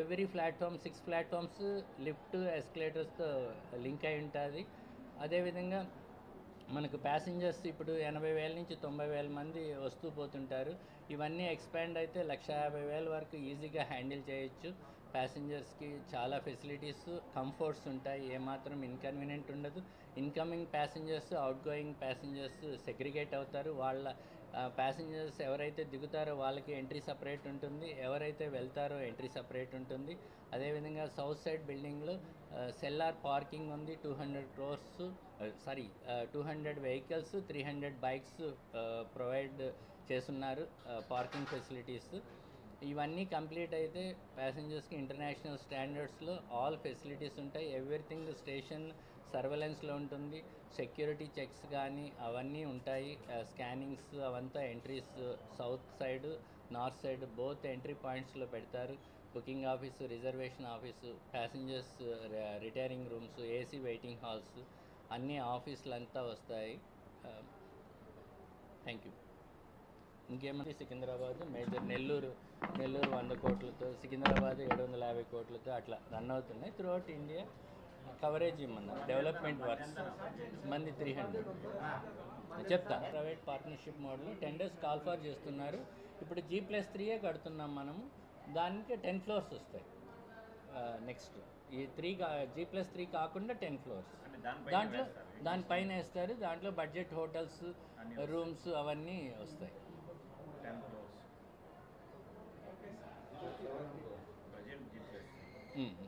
Every platform six platforms lift ఎస్కలేటర్స్తో link అయి ఉంటుంది. అదేవిధంగా మనకు ప్యాసింజర్స్ ఇప్పుడు ఎనభై వేల నుంచి తొంభై వేల మంది వస్తూ పోతుంటారు. ఇవన్నీ ఎక్స్పాండ్ అయితే లక్ష యాభై వేల వరకు ఈజీగా హ్యాండిల్ చేయొచ్చు. ప్యాసింజర్స్కి చాలా ఫెసిలిటీస్ కంఫర్ట్స్ ఉంటాయి. ఏమాత్రం ఇన్కన్వీనియంట్ ఉండదు. Incoming passengers outgoing passengers segregate అవుతారు. వాళ్ళ ప్యాసింజర్స్ ఎవరైతే దిగుతారో వాళ్ళకి ఎంట్రీ సపరేట్ ఉంటుంది. ఎవరైతే వెళ్తారో ఎంట్రీ సపరేట్ ఉంటుంది. అదేవిధంగా సౌత్ సైడ్ బిల్డింగ్లో సెల్లార్ పార్కింగ్ ఉంది. Two hundred crores sorry two hundred vehicles three hundred bikes provide చేస్తున్నారు పార్కింగ్ ఫెసిలిటీస్. ఇవన్నీ కంప్లీట్ అయితే ప్యాసింజర్స్కి ఇంటర్నేషనల్ స్టాండర్డ్స్లో ఆల్ ఫెసిలిటీస్ ఉంటాయి. ఎవ్రీథింగ్ స్టేషన్ సర్వెలెన్స్లో ఉంటుంది. సెక్యూరిటీ చెక్స్ కానీ అవన్నీ ఉంటాయి. స్కానింగ్స్ అవంతా entries south side north side both entry పాయింట్స్లో పెడతారు. Booking office reservation office passengers retiring rooms AC waiting halls అన్ని ఆఫీసులంతా వస్తాయి. థ్యాంక్ యూ ఇంకేమంటే సికింద్రాబాద్ మేజర్ నెల్లూరు నెల్లూరు వంద కోట్లతో సికింద్రాబాద్ ఏడు వందల యాభై కోట్లతో అట్లా రన్ అవుతున్నాయి త్రూ అవుట్ ఇండియా కవరేజ్ ఇమ్మన్నారు. డెవలప్మెంట్ వర్క్స్ మంది త్రీ హండ్రెడ్ చెప్తా. Private partnership model tenders call for చేస్తున్నారు. ఇప్పుడు జీ ప్లస్ త్రీయే కడుతున్నాం మనము. దానికి టెన్ ఫ్లోర్స్ వస్తాయి. నెక్స్ట్ ఈ త్రీ జీ ప్లస్ త్రీ కాకుండా టెన్ ఫ్లోర్స్ దాంట్లో దానిపైన వేస్తారు. దాంట్లో బడ్జెట్ హోటల్స్ రూమ్స్ అవన్నీ వస్తాయి టెన్ క్రోర్స్ బడ్జెట్ జీపీఎస్ ఉమ్,